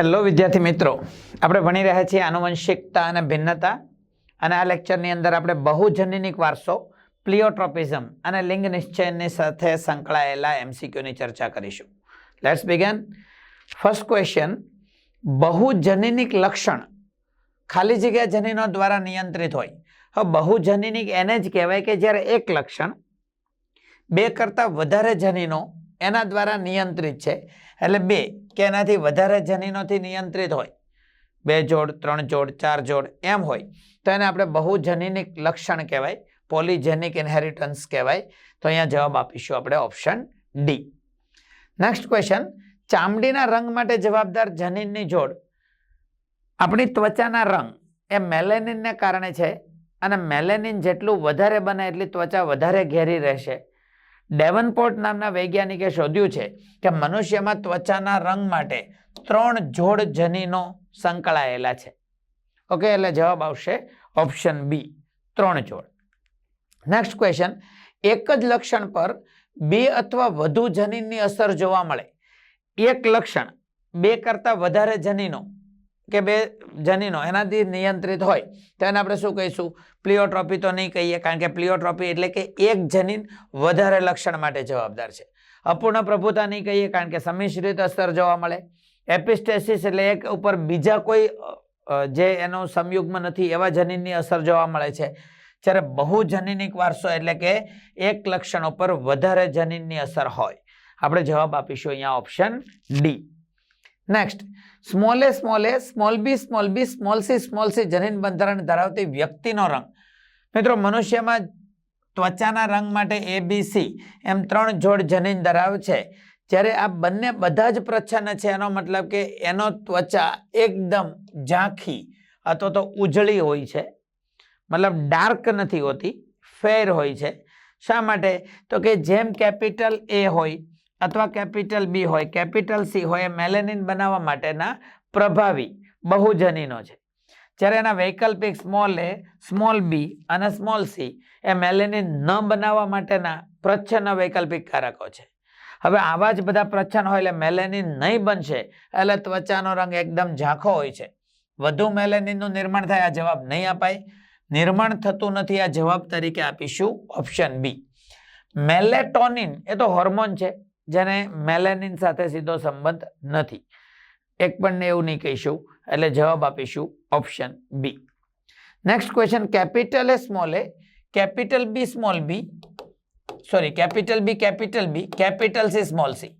Hello વિદ્યાર્થી મિત્રો. આપણે ભણી રહ્યા છીએ આનુવંશિકતા અને ભિન્નતા. અને આ લેક્ચરની અંદર આપણે બહુજનનિક વારસો, પ્લિયોટ્રોપિઝમ અને લિંગ નિશ્ચયની સાથે સંકળાયેલા એમસીક્યુની ચર્ચા કરીશું. લેટ્સ બિગન ફર્સ્ટ ક્વેશ્ચન બહુજનનિક લક્ષણ ખાલી જગ્યા જનીનો દ્વારા નિયંત્રિત હોય. હવે બહુજનનિક એને જ કહેવાય કે જ્યારે એક લક્ષણ બે કરતાં વધારે જનીનો એના દ્વારા નિયંત્રિત છે. એટલે બે, કે એનાથી વધારે જનીનોથી નિયંત્રિત હોય. બે જોડ, ત્રણ જોડ, ચાર જોડ, એમ હોય. તો એને આપણે બહુજનીનિક લક્ષણ કહેવાય, પોલીજેનિક ઇનહેરિટન્સ કહેવાય. તો અહીંયા જવાબ આપીશું આપણે ઓપ્શન ડી. નેક્સ્ટ ક્વેશ્ચન ચામડીના રંગ માટે જવાબદાર જનીનની જોડ. આપણી ત્વચાના રંગ એ મેલેનિનને કારણે છે, અને મેલેનિન જેટલું વધારે બને એટલી ત્વચા વધારે ઘેરી રહેશે. ડેવનપોર્ટ નામના વૈજ્ઞાનિકે શોધ્યું છે કે મનુષ્યમાં ત્વચાના રંગ માટે ત્રણ જોડ જનીનો સંકળાયેલા છે. ઓકે એટલે જવાબ આવશે ઓપ્શન બી ત્રણ જોડ. નેક્સ્ટ ક્વેશ્ચન એક જ લક્ષણ પર બે અથવા વધુ જનીનની અસર જોવા મળે. એક લક્ષણ, બે કરતાં વધારે જનીનો કે બે જનીનો એનાથી નિયંત્રિત હોય, તો એને આપણે શું કહીશું? પ્લિયોટ્રોપી તો નહીં કહીએ, કારણ કે પ્લિયોટ્રોપી એટલે કે એક જનીન વધારે લક્ષણ માટે જવાબદાર છે. અપૂર્ણ પ્રભુતા નહીં કહીએ, કારણ કે સમિશ્રિત અસર જોવા મળે. એપિસ્ટેસિસ એટલે એક ઉપર બીજા કોઈ જે એનો સંયુગ્મ નથી, એવા જનીનની અસર જોવા મળે છે. જ્યારે બહુજનીનિક વારસો એટલે કે એક લક્ષણ ઉપર વધારે જનીનની અસર હોય. આપણે જવાબ આપીશું અહીંયા option D. Next small small small b small b small c small c જનીન બંધારણ ધરાવતી વ્યક્તિનો રંગ. મિત્રો, મનુષ્યમાં ત્વચાના રંગ માટે એ બી સી એમ ત્રણ જોડ જનીન ધરાવે છે. જ્યારે આ બંને બધા જ પ્રચ્છન્ન છે, એનો મતલબ કે એનો ત્વચા એકદમ ઝાંખી અથવા તો ઉજળી હોય છે. મતલબ ડાર્ક નથી હોતી, ફેર હોય છે. શા માટે? તો કે જેમ કેપિટલ એ હોય અથવા કેપિટલ બી હોય, કેપિટલ સી હોય એ મેલેનિન બનાવવા માટેના પ્રભાવી બહુજનીનો છે. જ્યારે એના વૈકલ્પિક સ્મોલ એ સ્મોલ બી અને સ્મોલ સી એ મેલેનિન ન બનાવવા માટેના પ્રચ્છન્ન વૈકલ્પિક કારકો છે. હવે આવા જ બધા પ્રચ્છન્ન હોય એટલે મેલેનિન નહીં બનશે એટલે ત્વચાનો રંગ એકદમ ઝાંખો હોય છે. વધુ મેલેનિનનું નિર્માણ થાય, આ જવાબ નહીં અપાય. નિર્માણ થતું નથી, આ જવાબ તરીકે આપીશું ઓપ્શન બી. મેલેટોનિન એ તો હોર્મોન છે. જેને મેલેનિન સાથે સીધો સંબંધ નથી. એક પણ એવું નહીં કહીશું, એટલે જવાબ આપીશું option B next question capital A small a capital B small b sorry capital B capital B capital C small c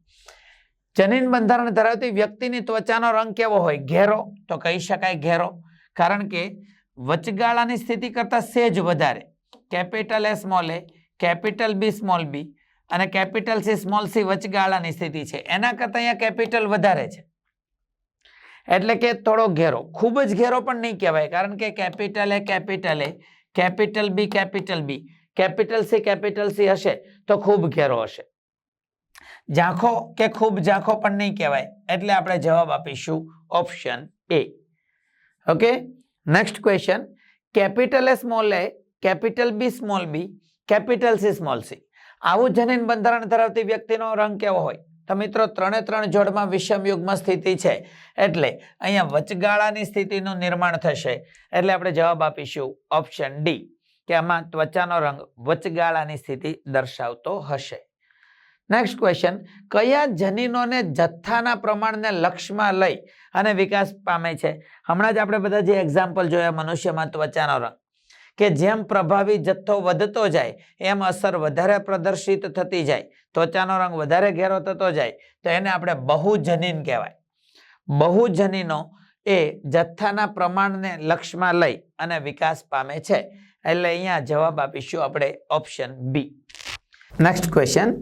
જનીન બંધારણ ધરાવતી વ્યક્તિની ત્વચાનો રંગ કેવો હોય? ઘેરો, તો કહી શકાય ઘેરો, કારણ કે વચગાળાની સ્થિતિ કરતાં સેજ વધારે. Capital A small a capital B small b અને કેપિટલ સી સ્મોલ સી વચગાળાની સ્થિતિ છે. એના કરતાં અહીંયા કેપિટલ વધારે છે. એટલે કે થોડો ઘેરો. ખૂબ જ ઘેરો પણ નહીં કહેવાય, કારણ કે capital A capital A. Capital B capital B capital C capital C હશે તો ખૂબ ઘેરો હશે. ઝાંખો કે ખૂબ ઝાંખો પણ નહીં કહેવાય. એટલે આપણે જવાબ આપીશું option A okay next question capital A small a capital B small b capital C small c આવું જનીન બંધારણ ધરાવતી વ્યક્તિનો રંગ કેવો હોય? તો મિત્રો, ત્રણે ત્રણ જોડમાં વિષમ યુગમાં સ્થિતિ છે. એટલે અહીંયા વચગાળાની સ્થિતિનું નિર્માણ થશે. એટલે આપણે જવાબ આપીશું ઓપ્શન ડી, કે આમાં ત્વચાનો રંગ વચગાળાની સ્થિતિ દર્શાવતો હશે. નેક્સ્ટ ક્વેશ્ચન કયા જનીનોને જથ્થાના પ્રમાણને લક્ષમાં લઈ અને વિકાસ પામે છે? હમણાં જ આપણે બધા જે એક્ઝામ્પલ જોયા, મનુષ્યમાં ત્વચાનો રંગ. કે જેમ પ્રભાવી જથ્થો વધતો જાય, એમ અસર વધારે પ્રદર્શિત થતી જાય. ત્વચાનો રંગ વધારે ઘેરો થતો જાય, તો એને આપણે બહુજનીન કહેવાય. બહુજનીનો એ જથ્થાના પ્રમાણને લક્ષમાં લઈ અને વિકાસ પામે છે. એટલે અહીંયા જવાબ આપીશું આપણે ઓપ્શન બી. નેક્સ્ટ ક્વેશ્ચન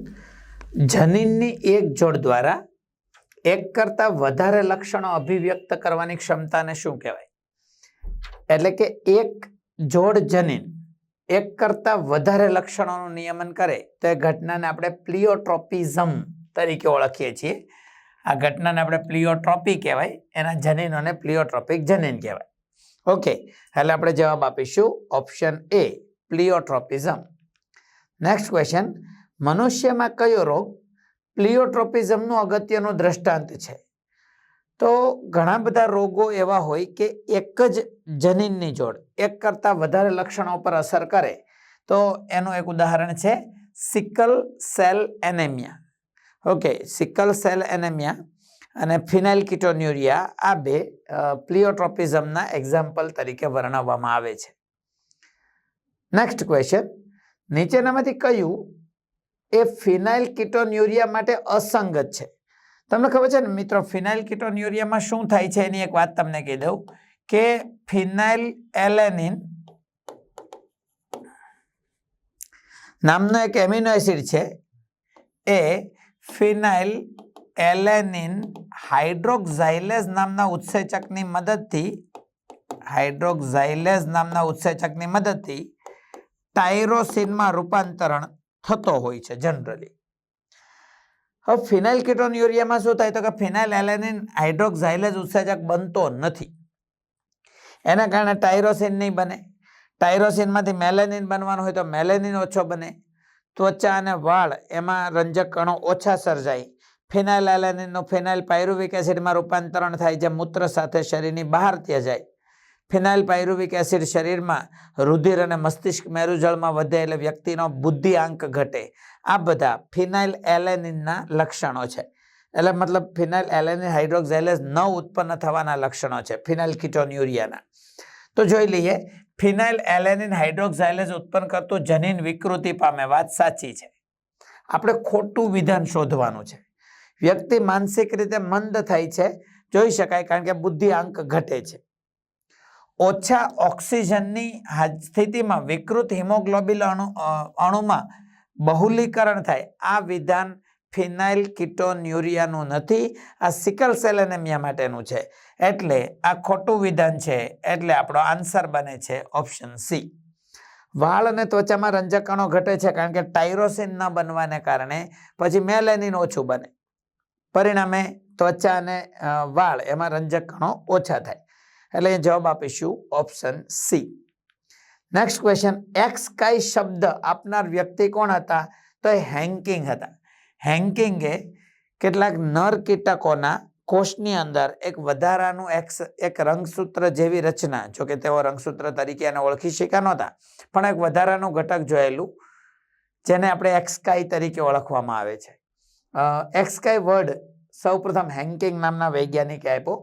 જનીનની એક જોડ દ્વારા એક કરતાં વધારે લક્ષણો અભિવ્યક્ત કરવાની ક્ષમતાને શું કહેવાય? એટલે કે એક જોડ જનીન. એક કરતાં વધારે લક્ષણોનું નિયમન કરે તો એ ઘટનાને આપણે પ્લિયોટ્રોપિઝમ તરીકે ઓળખીએ છીએ. આ ઘટનાને આપણે પ્લિયોટ્રોપી કહેવાય, એના જનીનોને પ્લિયોટ્રોપિક જનીન કહેવાય. ઓકે એટલે આપણે જવાબ આપીશું option A, pleiotropism. Next question મનુષ્યમાં કયો રોગ પ્લિયોટ્રોપિઝમનું અગત્યનું દ્રષ્ટાંત છે? તો ઘણા બધા રોગો એવા હોય કે એક જ જનીનની જોડ, એક કરતાં વધારે લક્ષણો પર અસર કરે. તો એનું એક ઉદાહરણ છે sickle cell anaemia. Okay, sickle cell anaemia અને ફિનાઇલ કિટોન્યુરિયા આ બે પ્લિયોટ્રોપિઝમના એક્ઝામ્પલ તરીકે વર્ણવવામાં આવે છે. Next question. નીચેનામાંથી કયું એ ફિનાઇલ કિટોન્યુરિયા માટે અસંગત છે? તમને ખબર છે ને, મિત્રો, ફિનાઇલ કિટોન્યુરિયામાં શું થાય છે? એની એક વાત તમને કહી દઉં કે ફિનાઇલ એલેનિન નામનો એક એમિનો એસિડ છે. એ ફિનાઇલ એલેનિન હાઇડ્રોક્ઝાઇલેઝ નામના ઉત્સેચકની મદદથી, હાઇડ્રોક્ઝાઇલેઝ નામના ઉત્સેચકની મદદથી ટાયરોસિનમાં રૂપાંતરણ થતો હોય છે, જનરલી. હવે ફિનાઇલ કિટોન્યુરિયામાં શું થાય તો કે ફિનાઇલ એલેનિન હાઇડ્રોક્ઝાઇલેજ ઉત્સર્જક બનતો નથી. એના કારણે ટાયરોસિન નહીં બને. ટાયરોસિનમાંથી મેલેનિન બનવાનું હોય તો મેલેનિન ઓછો બને. ત્વચા અને વાળ એમાં રંજક કણો ઓછા સર્જાય. ફિનાઇલ એલેનિનનું ફિનાઇલ પાયરુવિક એસિડમાં રૂપાંતરણ થાય જે મૂત્ર સાથે શરીરની બહાર ત્યાં જાય ફિનાઇલ પાયરુવિક એસિડ શરીરમાં રુધિર અને મસ્તિષ્ક મેરુજળમાં વધે એટલે વ્યક્તિનો બુદ્ધિઆંક ઘટે. આ બધા ફિનાઇલ એલેનિનના લક્ષણો છે. એટલે મતલબ ફિનાઇલ એલેનિન હાઇડ્રોક્ઝાઇલેઝ ન ઉત્પન્ન થવાના લક્ષણો છે, ફિનાઇલ કિટોન્યુરિયાના. તો જોઈ લઈએ, ફિનાઇલ એલેનિન હાઇડ્રોક્ઝાઇલેઝ ઉત્પન્ન કરતું જનીન વિકૃતિ પામે વાત સાચી છે. આપણે ખોટું વિધાન શોધવાનું છે. વ્યક્તિ માનસિક રીતે મંદ થાય છે, જોઈ શકાય કારણ કે બુદ્ધિઆંક ઘટે છે. ઓછા ઓક્સિજનની સ્થિતિમાં વિકૃત હિમોગ્લોબિન અણુ અણુમાં બહુલીકરણ થાય. આ વિધાન ફિનાઇલ કિટોન્યુરિયાનું નથી, આ સિકલ સેલ એનેમિયા માટેનું છે. એટલે આ ખોટું વિધાન છે, એટલે આપણો આન્સર બને છે ઓપ્શન સી. વાળ અને ત્વચામાં રંજકણો ઘટે છે કારણ કે ટાયરોસિન ન બનવાને કારણે પછી મેલેનિન ઓછું બને. પરિણામે ત્વચા અને વાળ એમાં રંજકણો ઓછા થાય. એટલે જવાબ આપીશું option C next question X કાઈ શબ્દ આપનાર વ્યક્તિ કોણ હતા? તો એ હેન્કિંગ હતા. હેન્કિંગે કેટલાક નર કીટકોના કોષની અંદર એક વધારાનું એક્સ એક રંગસૂત્ર જેવી રચના, જો કે તેઓ રંગસૂત્ર તરીકે એને ઓળખી શક્યા નહોતા, પણ એક વધારાનું ઘટક જોયેલું, જેને આપણે એક્સકાઈ તરીકે ઓળખવામાં આવે છે. એક્સકાઈ વર્ડ સૌપ્રથમ હેન્કિંગ નામના વૈજ્ઞાનિકે આપ્યો.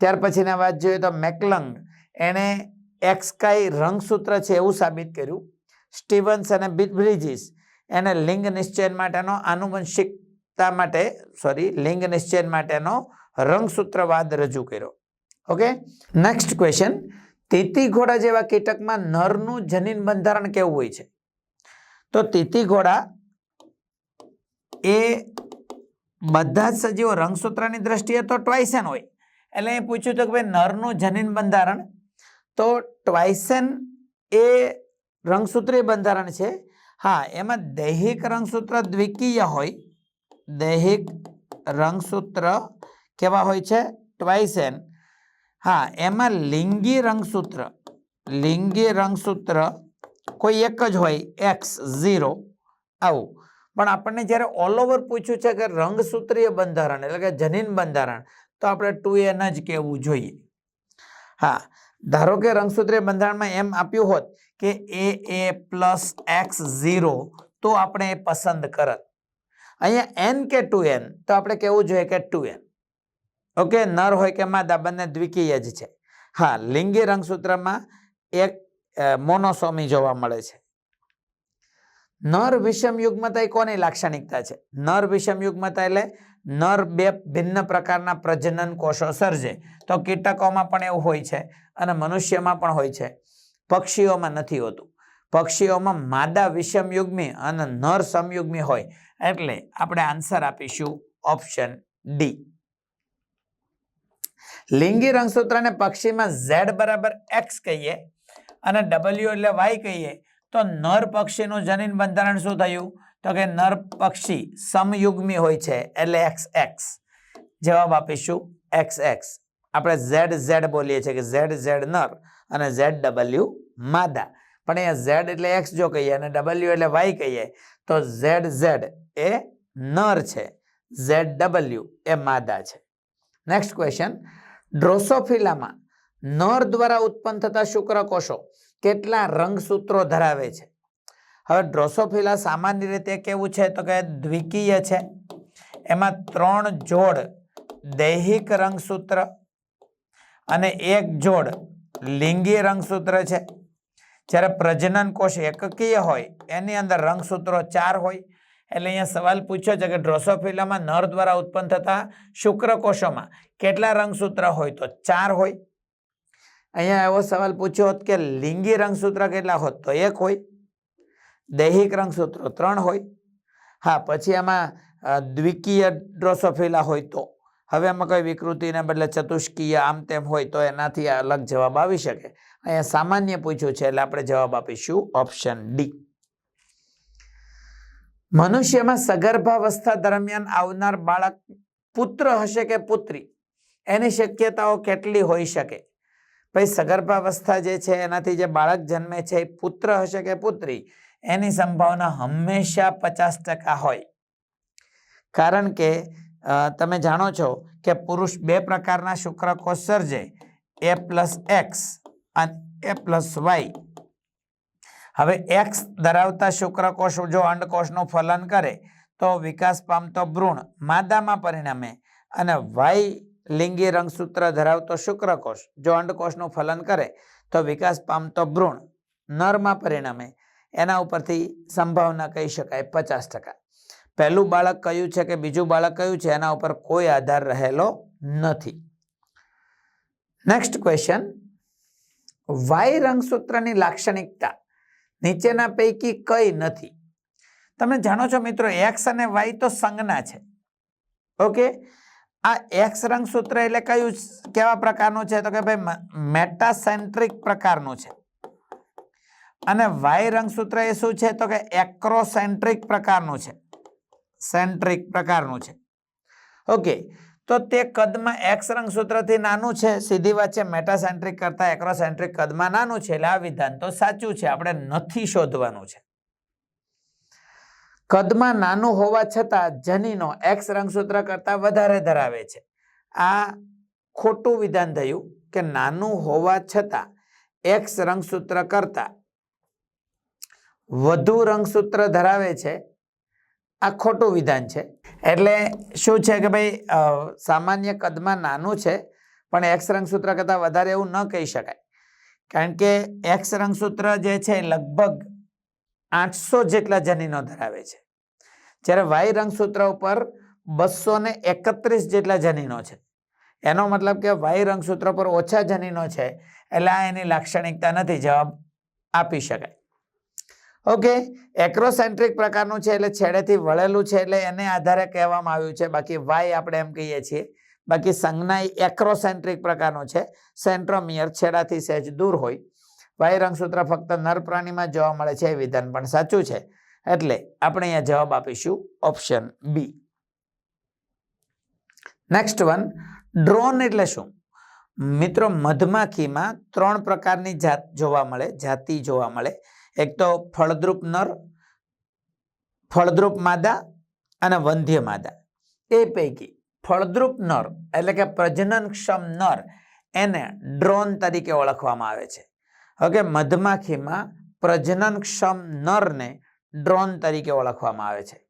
ત્યાર પછીના વાત જોઈએ તો મેકલંગ. એણે એક્સકાઈ રંગસૂત્ર છે એવું સાબિત કર્યું. સ્ટીવન્સ અને બ્રિજિસ. એને લિંગ નિશ્ચયન માટેનો આનુવંશિકતા માટે સોરી લિંગ નિશ્ચયન માટેનો રંગસૂત્રવાદ રજૂ કર્યો. ઓકે નેક્સ્ટ ક્વેશ્ચન તીતી ઘોડા જેવા કીટકમાં નરનું જનીન બંધારણ કેવું હોય છે? તો તીતી ઘોડા એ બધા જ સજીવો રંગસૂત્રની દ્રષ્ટિએ તો ટ્વાઇસન હોય. એટલે એ પૂછ્યું તો કે ભાઈ નરનું જનીન બંધારણ તો ટ્વાઇસન એ રંગસૂત્રીય બંધારણ છે. હા, એમાં દૈહિક રંગસૂત્ર દ્વિકીય હોય. દૈહિક રંગસૂત્ર કેવા હોય છે? ટ્વાઇસેન. હા, એમાં લિંગી રંગસૂત્ર લિંગી રંગસૂત્ર કોઈ એક જ હોય, એક્સ, ઝીરો, આવું. પણ આપણને જ્યારે ઓલ ઓવર પૂછ્યું છે કે રંગસૂત્રીય બંધારણ, એટલે કે જનીન બંધારણ તો આપણે ટુ એન જ કહેવું જોઈએ. હા, ધારો કે રંગસૂત્રે બંધારણમાં એમ આપ્યું હોત કે A A plus X zero તો આપણે એ પસંદ કરત. અહીંયા એન કે ટુ એન તો આપણે કહેવું જોઈએ કે ટુ એન ઓકે, નર હોય કે માદા બંને દ્વિકીય જ છે. હા, લિંગી રંગસૂત્રમાં એક મોનોસોમી જોવા મળે છે. નર વિષમ યુગ્મતા એ કોની લાક્ષણિકતા છે? નર વિષમ યુગ્મતા એટલે નર બે ભિન્ન પ્રકારના પ્રજનન કોષો સર્જે. તો કીટકોમાં પણ એવું હોય છે અને મનુષ્યમાં પણ હોય છે. પક્ષીઓમાં નથી હોતું. પક્ષીઓમાં માદા વિષમયુગ્મી અને નર સમયુગ્મી હોય. એટલે આપણે આન્સર આપીશું ઓપ્શન ડી. લિંગી રંગસૂત્રને પક્ષીમાં ઝેડ બરાબર એક્સ કહીએ અને ડબલ્યુ એટલે વાય કહીએ. તો નર પક્ષીનું જનીન બંધારણ શું થયું? તો કે નર પક્ષી સમયુગ્મી હોય છે એટલે એક્સ એક્સ. જવાબ આપીશું એક્સ એક્સ. આપણે ઝેડ ઝેડ બોલીએ છીએ કે ઝેડ ઝેડ નર અને ઝેડ ડબલ્યુ માદા. પણ અહીંયા ઝેડ એટલે એક્સ જો કહીએ અને ડબલ્યુ એટલે વાય કહીએ, તો ઝેડ ઝેડ એ નર છે. ઝેડ ડબલ્યુ એ માદા છે. નેક્સ્ટ ક્વેશ્ચન ડ્રોસોફિલામાં નર દ્વારા ઉત્પન્ન થતા શુક્રકોષો કેટલા રંગસૂત્રો ધરાવે છે? હવે ડ્રોસોફિલા સામાન્ય રીતે કેવું છે? તો કે દ્વિકીય છે. એમાં ત્રણ જોડ દૈહિક રંગસૂત્ર અને એક જોડ લિંગી રંગસૂત્ર છે. જ્યારે પ્રજનન કોષ એકકીય હોય, એની અંદર રંગસૂત્રો ચાર હોય. એટલે અહીંયા સવાલ પૂછ્યો છે કે ડ્રોસોફિલામાં નર દ્વારા ઉત્પન્ન થતા શુક્રકોષોમાં કેટલા રંગસૂત્ર હોય? તો ચાર હોય. અહીંયા એવો સવાલ પૂછ્યો હોત કે લિંગી રંગસૂત્ર કેટલા હોત? તો એક હોય. દૈહિક રંગસૂત્રો ત્રણ હોય. હા, પછી એમાં દ્વિકીય ડ્રોસોફિલા હોય તો. હવે એમાં કોઈ વિકૃતિને બદલે ચતુષ્કીય આમ તેમ હોય તો એનાથી અલગ જવાબ આવી શકે. અહીંયા સામાન્ય પૂછ્યું છે એટલે આપણે જવાબ આપીશું ઓપ્શન ડી. મનુષ્યમાં સગર્ભાવસ્થા દરમિયાન આવનાર બાળક પુત્ર હશે કે પુત્રી? એની શક્યતાઓ કેટલી હોઈ શકે? ભાઈ, સગર્ભાવસ્થા જે છે, એનાથી જે બાળક જન્મે છે એ પુત્ર હશે કે પુત્રી? એની સંભાવના હંમેશા પચાસ ટકા હોય. કારણ કે તમે જાણો છો કે પુરુષ બે પ્રકારના શુક્રકોષ સર્જે, એ પ્લસ એક્સ અને એ પ્લસ વાય. હવે એક્સ ધરાવતા શુક્રકોષ જો અંડકોષનું ફલન કરે, તો વિકાસ પામતો ભ્રૂણ, માદામાં પરિણમે. અને વાય લિંગી રંગસૂત્ર ધરાવતો શુક્રકોષ, જો અંડકોષનું ફલન કરે, તો વિકાસ પામતો ભ્રૂણ, નરમાં પરિણમે. એના ઉપરથી સંભાવના કહી શકાય પચાસ ટકા. પહેલું બાળક કયું છે કે બીજું બાળક કયું છે એના ઉપર કોઈ આધાર રહેલો નથી. નેક્સ્ટ ક્વેશ્ચન વાય રંગસૂત્રની લાક્ષણિકતા નીચેના પૈકી કઈ નથી. તમે જાણો છો મિત્રો એક્સ અને વાય તો સંજ્ઞા છે. ઓકે? આ એક્સ રંગસૂત્ર એટલે કયું કેવા પ્રકારનું છે? તો કે ભાઈ મેટાસેન્ટ્રિક પ્રકારનું છે. અને વાય રંગસૂત્ર એ શું છે? તો કે એક્રોસેન્ટ્રિક પ્રકારનું છે. સેન્ટ્રિક પ્રકારનું છે. ઓકે. તો તે કદમાં એક્સ રંગસૂત્રથી નાનું છે. સીધી વાત છે મેટાસેન્ટ્રિક કરતાં એક્રોસેન્ટ્રિક કદમાં નાનું છે. એટલે આ વિધાન તો સાચું છે. આપણે નથી શોધવાનું છે. કદમાં નાનું હોવા છતાં જનીનો એક્સ રંગસૂત્ર કરતાં વધારે ધરાવે છે. આ ખોટું વિધાન થયું કે નાનું હોવા છતાં એક્સ રંગસૂત્ર કરતા વધુ રંગસૂત્ર ધરાવે છે. આ ખોટું વિધાન છે. એટલે શું છે કે ભાઈ સામાન્ય કદમાં નાનું છે, પણ એક્સ રંગસૂત્ર કરતાં વધારે એવું ન કહી શકાય. કારણ કે એક્સ રંગસૂત્ર જે છે લગભગ આઠસો જેટલા જનીનો ધરાવે છે. જ્યારે વાય રંગસૂત્ર ઉપર બસો ને એકત્રીસ જેટલા જનીનો છે. એનો મતલબ કે વાય રંગસૂત્ર પર ઓછા જનીનો છે, એટલે આ એની લાક્ષણિકતા નથી, જવાબ આપી શકાય. ઓકે એક્રોસેન્ટ્રિક પ્રકારનું છે એટલે છેડેથી વળેલું છે એટલે એને આધારે કહેવામાં આવ્યું છે. બાકી વાય આપણે એમ કહીએ છીએ. બાકી સંજ્ઞા એક્રોસેન્ટ્રિક પ્રકારનું છે. સેન્ટ્રોમિયર છેડાથી સહેજ દૂર હોય. વાય રંગસૂત્ર ફક્ત નર પ્રાણીમાં જોવા મળે છે એ વિધાન પણ સાચું છે. એટલે આપણે અહીંયા જવાબ આપીશું option B next one drone એટલે શું? મિત્રો, મધમાખીમાં ત્રણ પ્રકારની જાત જોવા મળે, જાતિ જોવા મળે. એક તો ફળદ્રુપ નર, ફળદ્રુપ માદા અને વંધ્ય માદા. એ પૈકી ફળદ્રુપ નર એટલે કે પ્રજનનક્ષમ નર એને ડ્રોન તરીકે ઓળખવામાં આવે છે. ઓકે, મધમાખીમાં પ્રજનનક્ષમ નરને ડ્રોન તરીકે ઓળખવામાં આવે છે.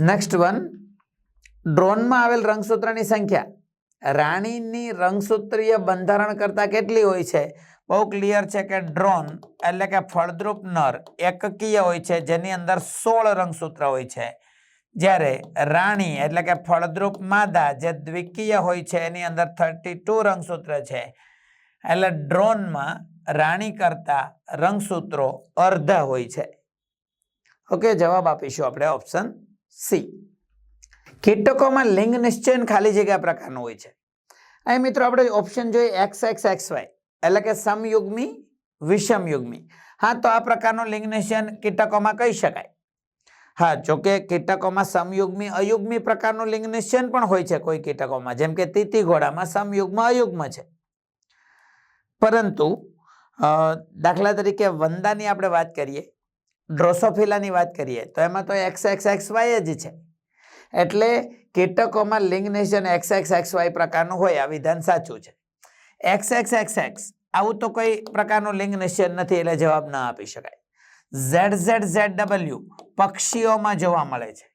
નેક્સ્ટ વન ડ્રોનમાં આવેલ રંગસૂત્રની સંખ્યા. રાણીની રંગસૂત્રીય બંધારણ કરતાં કેટલી હોય છે? બહુ ક્લિયર છે કે ડ્રોન એટલે કે ફળદ્રુપ નર એકકીય હોય છે, જેની અંદર સોળ રંગસૂત્ર હોય છે. જ્યારે રાણી એટલે કે ફળદ્રુપ માદા જે દ્વિકીય હોય છે, એની અંદર થર્ટી ટુ રંગસૂત્ર છે. એટલે ડ્રોનમાં રાણી કરતા રંગસૂત્રો અર્ધા હોય છે. ઓકે, જવાબ આપીશું આપણે ઓપ્શન સી કીટકોમાં લિંગ નિશ્ચયન ખાલી જગ્યા પ્રકારનું હોય છે. અહીં મિત્રો આપણે ઓપ્શન જોઈએ એક્સ એક્સ એક્સ વાય એટલે કે સમયુગ્મી, વિષમયુગ્મી. હા, તો આ પ્રકારનું લિંગ કીટકોમાં કહી શકાય. હા, જોકે કીટકોમાં સમયુગ્મી, અયુગ્મી પ્રકારનું લિંગ પણ હોય છે કોઈ કીટકોમાં. જેમ કે તીતી ઘોડામાં સમયુગ્મ, અયુગ્મ છે. પરંતુ દાખલા તરીકે વંદાની આપણે વાત કરીએ, ડ્રોસોફિલાની વાત કરીએ, તો એમાં તો એક્સ એક્સ એક્સ, વાય જ છે. એટલે કીટકોમાં લિંગ એક્સ એક્સ એક્સ, વાય પ્રકારનું હોય, આ વિધાન સાચું છે. એક્સ એક્સ એક્સ એક્સ આવું તો કોઈ પ્રકારનું લિંગ નિશ્ચય નથી એટલે જવાબ ન આપી શકાય. ઝેડ ઝેડ ઝેડ ડબલ્યુ પક્ષીઓમાં જોવા મળે છે.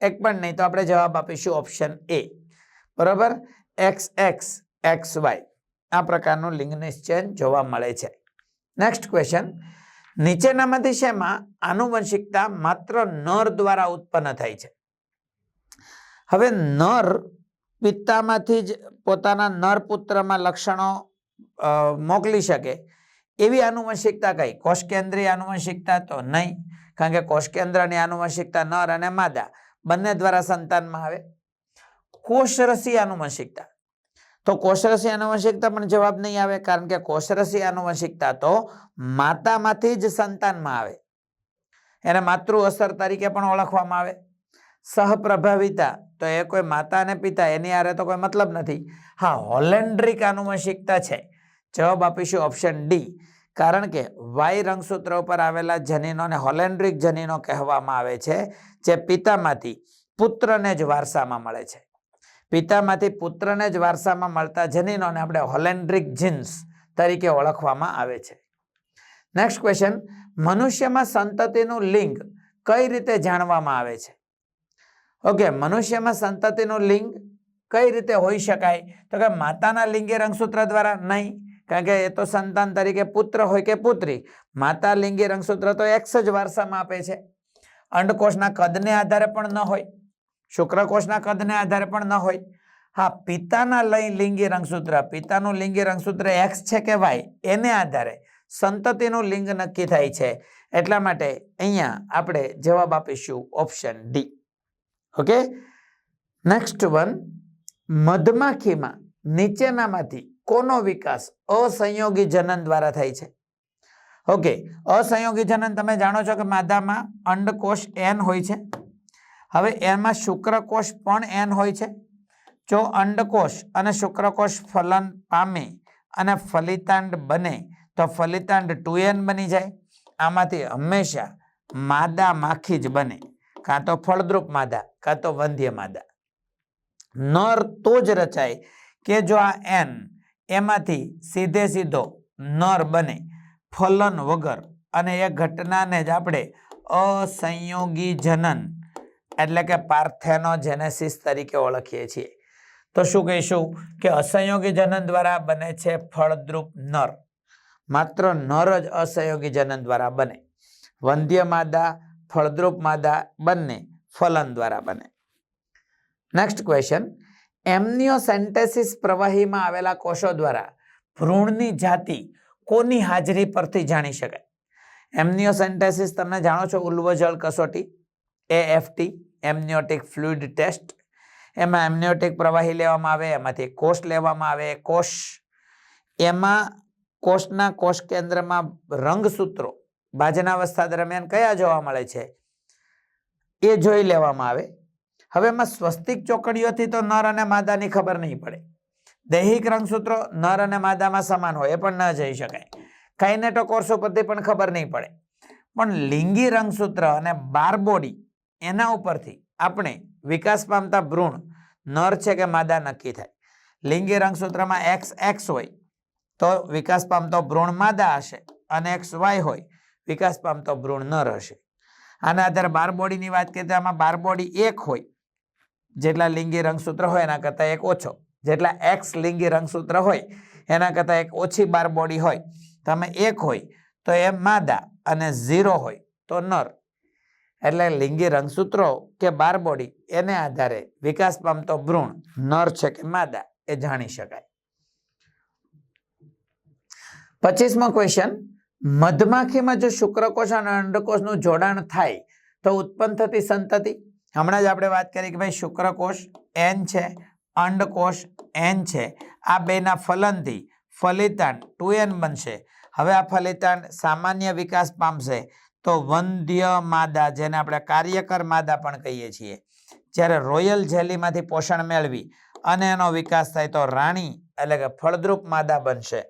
એક પણ નહીં તો આપણે જવાબ આપીશું ઓપ્શન એ. બરોબર? એક્સ એક્સ એક્સ વાય આ પ્રકારનું લિંગ નિશ્ચય જોવા મળે છે. નેક્સ્ટ ક્વેશ્ચન નીચેનામાંથી શેમાં આનુવંશિકતા માત્ર નર દ્વારા ઉત્પન્ન થાય છે? હવે નર પિતામાંથી જ પોતાના નર પુત્રમાં લક્ષણો મોકલી શકે. એવી આનુવંશિકતા કઈ? કોષકેન્દ્રીય આનુવંશિકતા તો નહીં, કારણ કે કોષકેન્દ્રની આનુવંશિકતા નર અને માદા બંને દ્વારા સંતાનમાં આવે. કોષરસી આનુવંશિકતા. તો કોષરસી આનુવંશિકતા પણ જવાબ નહીં આવે, કારણ કે કોષરસી આનુવંશિકતા તો માતામાંથી જ સંતાનમાં આવે. એને માતૃ અસર તરીકે પણ ઓળખવામાં આવે. સહપ્રભાવિતા. તો એ કોઈ માતા અને પિતા, એની આરે તો કોઈ મતલબ નથી. હા, હોલેન્ડ્રિક આનુવંશિકતા છે. જવાબ આપીશું ઓપ્શન ડી. કારણ કે વાય રંગસૂત્ર ઉપર આવેલા જનીનોને હોલેન્ડ્રિક જનીનો કહેવામાં આવે છે, જે પિતામાંથી પુત્રને જ વારસામાં મળે છે. પિતામાંથી પુત્રને જ વારસામાં મળતા જનીનોને આપણે હોલેન્ડ્રિક જીન્સ તરીકે ઓળખવામાં આવે છે. નેક્સ્ટ ક્વેશ્ચન મનુષ્યમાં સંતતિનું લિંગ કઈ રીતે જાણવામાં આવે છે? ઓકે મનુષ્યમાં સંતતિનું લિંગ કઈ રીતે હોઈ શકાય તો કે માતાના લિંગી રંગસૂત્ર દ્વારા નહીં કારણ કે એ તો સંતાન તરીકે પુત્ર હોય કે પુત્રી માતા લિંગી રંગસૂત્ર તો એક્સ જ વારસામાં આપે છે અંડકોષના કદને આધારે પણ ન હોય શુક્રકોષના કદને આધારે પણ ન હોય હા પિતાના લઈ લિંગી રંગસૂત્ર પિતાનું લિંગી રંગસૂત્ર એક્સ છે કે વાય એને આધારે સંતતિનું લિંગ નક્કી થાય છે એટલા માટે અહીંયા આપણે જવાબ આપીશું option D okay next one મધમાખીમાં નીચેનામાંથી કોનો વિકાસ અસંયોગી જનન દ્વારા થાય છે? ઓકે અસંયોગી જનન તમે જાણો છો કે માદામાં અંડકોષ એન હોય છે. હવે એમાં શુક્રકોષ પણ એન હોય છે. જો અંડકોષ અને શુક્રકોષ ફલન પામે અને ફલિતાંડ બને, તો ફલિતાંડ ટુ એન બની જાય. આમાંથી હંમેશા માદા માખી જ બને. કાં તો ફળદ્રુપ માદા, કાં તો વંધ્ય માદા. નર તો જ રચાય કે જો આ એન એમાંથી સીધે સીધો નર બને, ફલન વગર. અને એ ઘટનાને જ આપણે અસંયોગી જનન એટલે કે પાર્થેનોજેનેસિસ તરીકે ઓળખીએ છીએ. તો શું કહીશું કે અસંયોગી જનન દ્વારા બને છે ફળદ્રુપ નર. માત્ર નર જ અસંયોગી જનન દ્વારા બને. વંધ્ય માદા ફળદ્રુપ માદા બંને ફલન દ્વારા બને. નેક્સ્ટ ક્વેશ્ચન એમનિયોસેન્ટેસિસ પ્રવાહીમાં આવેલા કોષો દ્વારા ભ્રૂણની જાતિ કોની હાજરી પરથી જાણી શકાય? એમનિયોસેન્ટેસિસ તમે જાણો છો ઉલ્વજળ કસોટી એએફટી એમનિયોટિક ફ્લુઇડ ટેસ્ટ. એમાં એમનિયોટિક પ્રવાહી લેવામાં આવે, એમાંથી કોષ લેવામાં આવે કોષ. એમાં કોષના કોષ કેન્દ્રમાં રંગસૂત્રો બાજનાવસ્થા દરમિયાન કયા જોવા મળે છે? એ જોઈ લેવામાં આવે. હવે એમાં સ્વસ્તિક ચોકડીઓથી તો નર અને માદાની ખબર નહીં પડે. દૈહિક રંગસૂત્રો નર અને માદામાં સમાન હોય, એ પણ ન જઈ શકાય. કાઇનેટોકોર્સ ઉપરથી પણ ખબર નહીં પડે. પણ લિંગી રંગસૂત્ર અને બારબોડી, એના ઉપરથી આપણે વિકાસ પામતા ભ્રૂણ, નર છે કે માદા નક્કી થાય. લિંગી રંગસૂત્રમાં એક્સ એક્સ હોય, તો વિકાસ પામતો ભ્રૂણ માદા હશે અને એક્સ વાય હોય વિકાસ પામતો ભ્રૂણ નર હશે આના આધારે બારબોડીની વાત કરીએ તો આમાં બારબોડી એક હોય, જેટલા લિંગી રંગસૂત્ર હોય એના કરતાં એક ઓછો. જેટલા એક્સ લિંગી રંગસૂત્ર હોય એના કરતાં એક ઓછી બારબોડી હોય. તમે એક હોય તો એ માદા અને ઝીરો હોય તો નર. એટલે લિંગી રંગસૂત્રો કે બારબોડી એને આધારે વિકાસ પામતો ભ્રૂણ, નર છે કે માદા એ જાણી શકાય. પચીસમો ક્વેશ્ચન મધમાખીમાં જો શુક્રકોષ અને અંડકોષનું જોડાણ થાય, તો ઉત્પન્ન થતી સંતતિ? હમણાં જ આપણે વાત કરી કે ભાઈ શુક્રકોષ એન છે, અંડકોષ એન છે. આ બેના ફલનથી ફલિતાંડ ટુ એન બનશે. હવે આ ફલિતાંડ સામાન્ય વિકાસ પામશે તો વંધ્ય માદા, જેને આપણે કાર્યકર માદા પણ કહીએ છીએ, જ્યારે રોયલ જેલીમાંથી પોષણ મેળવી અને એનો વિકાસ થાય તો રાણી, એટલે કે ફળદ્રુપ માદા બનશે.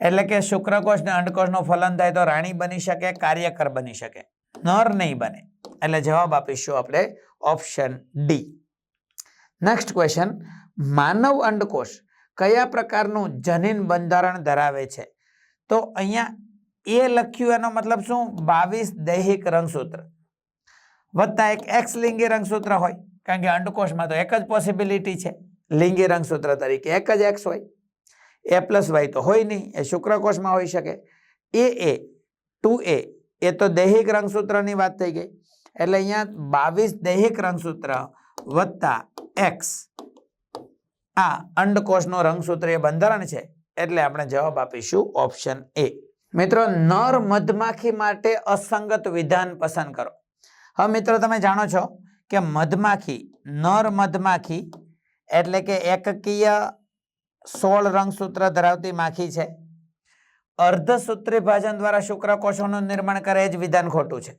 એટલે કે શુક્રકોષ ને અંડકોષનું ફલન થાય તો રાણી બની શકે, કાર્યકર બની શકે. નર નહીં બને. એટલે જવાબ આપીશું આપણે ઓપ્શન ડી નેક્સ્ટ ક્વેશ્ચન માનવ અંડકોષ કયા પ્રકારનું જનીન બંધારણ ધરાવે છે? તો અહીંયા એ લખ્યું એનો મતલબ શું? બાવીસ દૈહિક રંગસૂત્ર. વત્તા એક એક્સ લિંગી રંગસૂત્ર હોય. કારણ કે અંડકોષમાં તો એક જ પોસિબિલિટી છે. લિંગી રંગસૂત્ર તરીકે એક જ એક્સ હોય. એ પ્લસ વાય તો હોય નહીં, એ શુક્રકોષમાં હોઈ શકે. એ એ, ટુ એ એ તો દૈહિક રંગસૂત્રની વાત થઈ ગઈ. એટલે અહીંયા બાવીસ દૈહિક રંગસૂત્ર વત્તા એક્સ. આ અંડકોષનો રંગસૂત્રીય બંધારણ છે, એટલે આપણે જવાબ આપીશું ઓપ્શન એ. મિત્રો, નર મધમાખી માટે અસંગત વિધાન પસંદ કરો. હવે મિત્રો, તમે જાણો છો કે મધમાખી, નર મધમાખી એટલે કે એકકીય સોળ રંગસૂત્ર ધરાવતી માખી છે. અર્ધસૂત્રી ભાજન દ્વારા શુક્રકોષોનું નિર્માણ કરે જ વિધાન ખોટું છે.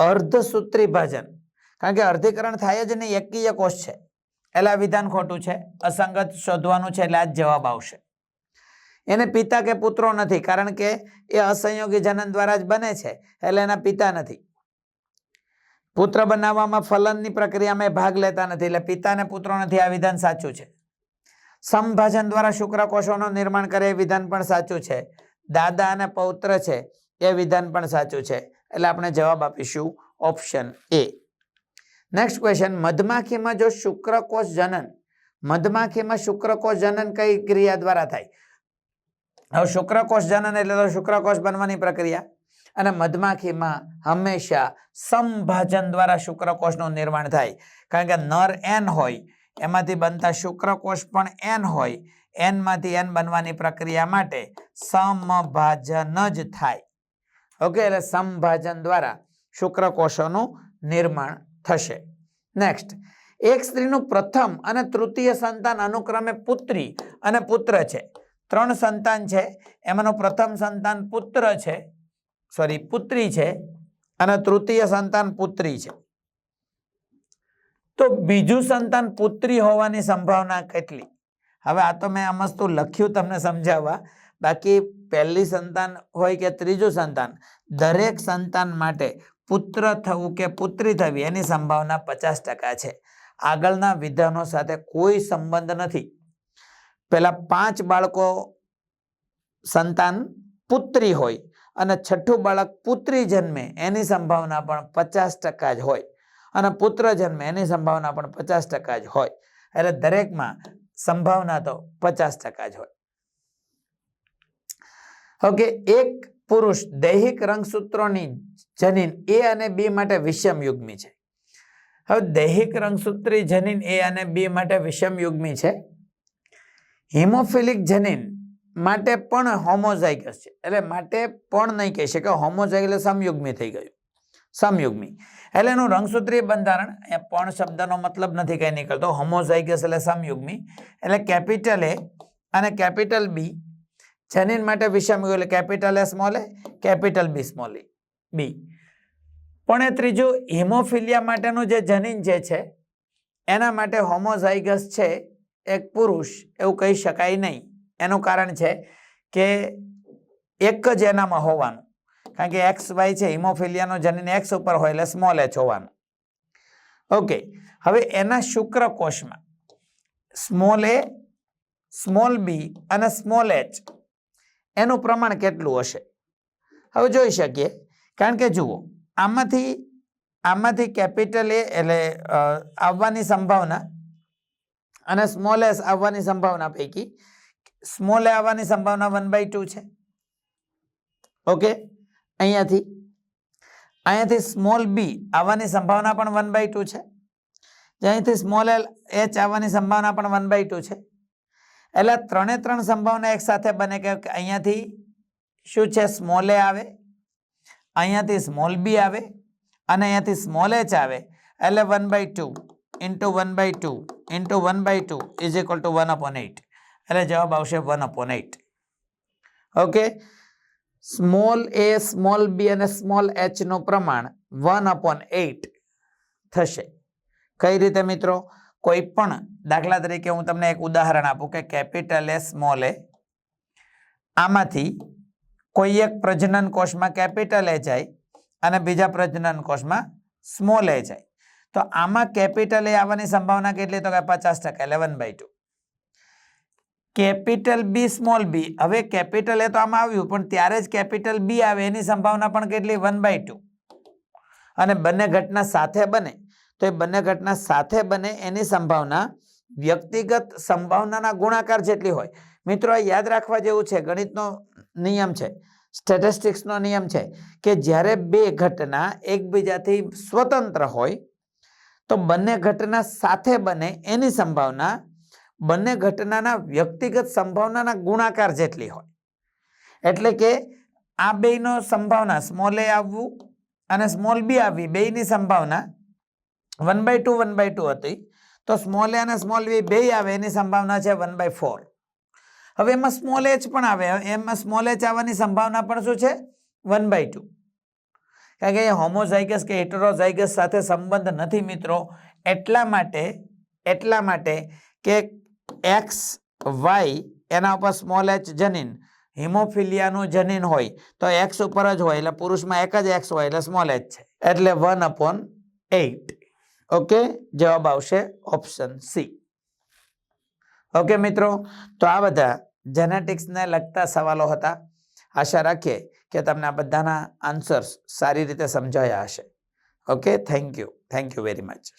અર્ધસૂત્રી ભાજન કારણ કે અર્ધીકરણ થાય જ નહીં એકીય કોષ છે. એટલે વિધાન ખોટું છે. અસંગત શોધવાનું છે એટલે આ જ જવાબ આવશે. એને પિતા કે પુત્રો નથી, કારણ કે એ અસંયોગી જનન દ્વારા જ બને છે, એટલે એના પિતા નથી. પુત્ર બનાવવામાં ફલનની પ્રક્રિયામાં ભાગ લેતા નથી, એટલે પિતા અને પુત્રો નથી, આ વિધાન સાચું છે. સમભાજન દ્વારા શુક્રકોષોનું નિર્માણ કરે એ વિધાન પણ સાચું છે. દાદા અને પૌત્ર છે એ વિધાન પણ સાચું છે. એટલે આપણે જવાબ આપીશું ઓપ્શન એ નેક્સ્ટ ક્વેશ્ચન મધમાખીમાં જો શુક્રકોષ જનન, મધમાખીમાં શુક્રકોષ જનન કઈ ક્રિયા દ્વારા થાય? હવે શુક્રકોષ જનન એટલે તો શુક્રકોષ બનવાની પ્રક્રિયા. અને મધમાખીમાં હંમેશા સમભાજન દ્વારા શુક્રકોષનું નિર્માણ થાય. કારણ કે નર એન હોય એમાંથી બનતા શુક્રકોષ પણ એન હોય. એનમાંથી એન બનવાની પ્રક્રિયા માટે સમભાજન જ થાય. ઓકે એટલે સમભાજન દ્વારા શુક્રકોષોનું નિર્માણ થશે. નેક્સ્ટ એક સ્ત્રીનું પ્રથમ અને તૃતીય સંતાન અનુક્રમે પુત્રી અને પુત્ર છે. ત્રણ સંતાન છે. એમાંનું પ્રથમ સંતાન પુત્ર છે. સોરી પુત્રી છે અને તૃતીય સંતાન પુત્રી છે. તો બીજું સંતાન પુત્રી હોવાની સંભાવના કેટલી? હવે આ તો મેં આ વસ્તુ લખ્યું તમને સમજાવવા. બાકી પહેલી સંતાન હોય કે ત્રીજું સંતાન? દરેક સંતાન માટે પુત્ર થવું કે પુત્રી થવી એની સંભાવના પચાસ ટકા છે. આગળના વિધાનો સાથે કોઈ સંબંધ નથી. પહેલાં પાંચ બાળકો સંતાન પુત્રી હોય અને છઠ્ઠું બાળક પુત્રી જન્મે એની સંભાવના પણ પચાસ ટકા જ હોય. અને પુત્ર જન્મે, એની સંભાવના પણ પચાસ ટકા જ હોય. એટલે દરેકમાં સંભાવના તો પચાસ ટકા જ હોય. ઓકે, એક પુરુષ દૈહિક રંગસૂત્રોની જનીન એ અને બી માટે વિષમ યુગ્મી છે. હવે દૈહિક રંગસૂત્રી જનીન એ અને બી માટે વિષમ યુગ્મી છે. હિમોફિલિક જનીન માટે પણ હોમોઝાઇગસ છે. એટલે માટે પણ નહીં કહી શકે હોમોઝાઇગ એટલે સમયુગ્મી થઈ ગયું. સમયુગ્મી. એટલે એનું રંગસૂત્રીય બંધારણ, એ પણ શબ્દનો મતલબ નથી કંઈ નીકળતો. હોમોઝાઇગસ એટલે સમયુગ્મી. એટલે કેપિટલ એ અને કેપિટલ બી જનીન માટે વિષમયુગ એટલે capital A small a capital B small a b પણ એ ત્રીજું, હિમોફિલિયા માટેનું જે જનીન જે છે, એના માટે હોમોઝાઇગસ છે એક પુરુષ, એવું કહી શકાય નહીં. એનું કારણ છે કે એક જ એનામાં હોવાનું. કારણ કે એક્સ, વાય છે, હિમોફિલિયાનો જનીન એક્સ ઉપર હોય એટલે સ્મોલ એચ હોવાનું. ઓકે, હવે એના શુક્રકોષમાં સ્મોલ એ, સ્મોલ બી અને સ્મોલ એચ એનું પ્રમાણ કેટલું હશે? હવે જોઈ શકીએ. કારણ કે જુઓ, આમાંથી આમાંથી કેપિટલ એ એટલે આવવાની સંભાવના અને સ્મોલ એસ આવવાની સંભાવના પૈકી, સ્મોલ એ આવવાની સંભાવના વન બાય ટુ છે. ઓકે? અહીંયાથી અહીંયાથી સ્મોલ બી આવવાની સંભાવના પણ વન બાય ટુ છે. અહીંથી સ્મોલ એલ એચ આવવાની સંભાવના પણ વન બાય ટુ છે. એટલે ત્રણે ત્રણ સંભાવના એક સાથે બને કે અહીંયાથી શું છે? સ્મોલ એ આવે, અહીંયાથી સ્મોલ બી આવે અને અહીંયાથી સ્મોલ એચ આવે. એટલે one by two into one by two into one by two is equal to one upon eight એટલે જવાબ આવશે one upon eight okay small a small b અને સ્મોલ એચનું પ્રમાણ વન અપોન એટ થશે. કઈ રીતે મિત્રો? કોઈ પણ દાખલા તરીકે હું તમને એક ઉદાહરણ આપું કે કેપિટલ એ સ્મોલ એ આમાંથી કોઈ એક પ્રજનન કોષમાં કેપિટલ એ જાય અને બીજા પ્રજનન કોષમાં સ્મોલ એ જાય. તો આમાં કેપિટલ એ આવવાની સંભાવના કેટલી? તો કે પચાસ ટકા eleven by two capital B, small b. હવે કેપિટલ એ તો આમાં આવ્યું, પણ ત્યારે જ કેપિટલ બી આવે, એની સંભાવના પણ કેટલી? One by two. અને બંને ઘટના સાથે બને. તો એ બંને ઘટના સાથે બને, એની સંભાવના વ્યક્તિગત સંભાવનાના ગુણાકાર જેટલી હોય. મિત્રો, આ યાદ રાખવા જેવું છે, ગણિતનો નિયમ છે, સ્ટેટિસ્ટિક્સનો નિયમ છે, કે જ્યારે બે ઘટના એકબીજાથી સ્વતંત્ર હોય, તો બંને ઘટના સાથે બને, એની સંભાવના બંને ઘટનાના વ્યક્તિગત સંભાવનાના ગુણાકાર જેટલી હોય. એટલે કે આ બેયનો સંભાવના સ્મોલ એ આવવું અને સ્મોલ બી આવી બેયની સંભાવના one by two one by two હતી. તો સ્મોલ એ અને સ્મોલ બી બે આવે એની સંભાવના છે વન બાય ફોર હવે એમાં સ્મોલ એચ પણ આવે. એમાં સ્મોલ એચ આવવાની સંભાવના પણ શું છે? વન બાય ટુ કારણ કે એ હોમોઝાઇગસ કે હેટરોઝાઇગસ સાથે સંબંધ નથી મિત્રો. એટલા માટે એટલા માટે કે એક્સ વાય એના ઉપર સ્મોલ એચ જનીન. હિમોફિલિયાનું જનીન હોય, તો એક્સ ઉપર જ હોય, એટલે પુરુષમાં એક જ એક્સ હોય, એટલે સ્મોલ એચ છે. એટલે વન અપોન એઇટ ઓકે જવાબ આવશે ઓપ્શન સી ઓકે મિત્રો? તો આ બધા જેનેટિક્સને લગતા સવાલો હતા. આશા રાખીએ કે તમને આ બધાના આન્સર્સ સારી રીતે સમજાયા હશે. Okay thank you thank you very much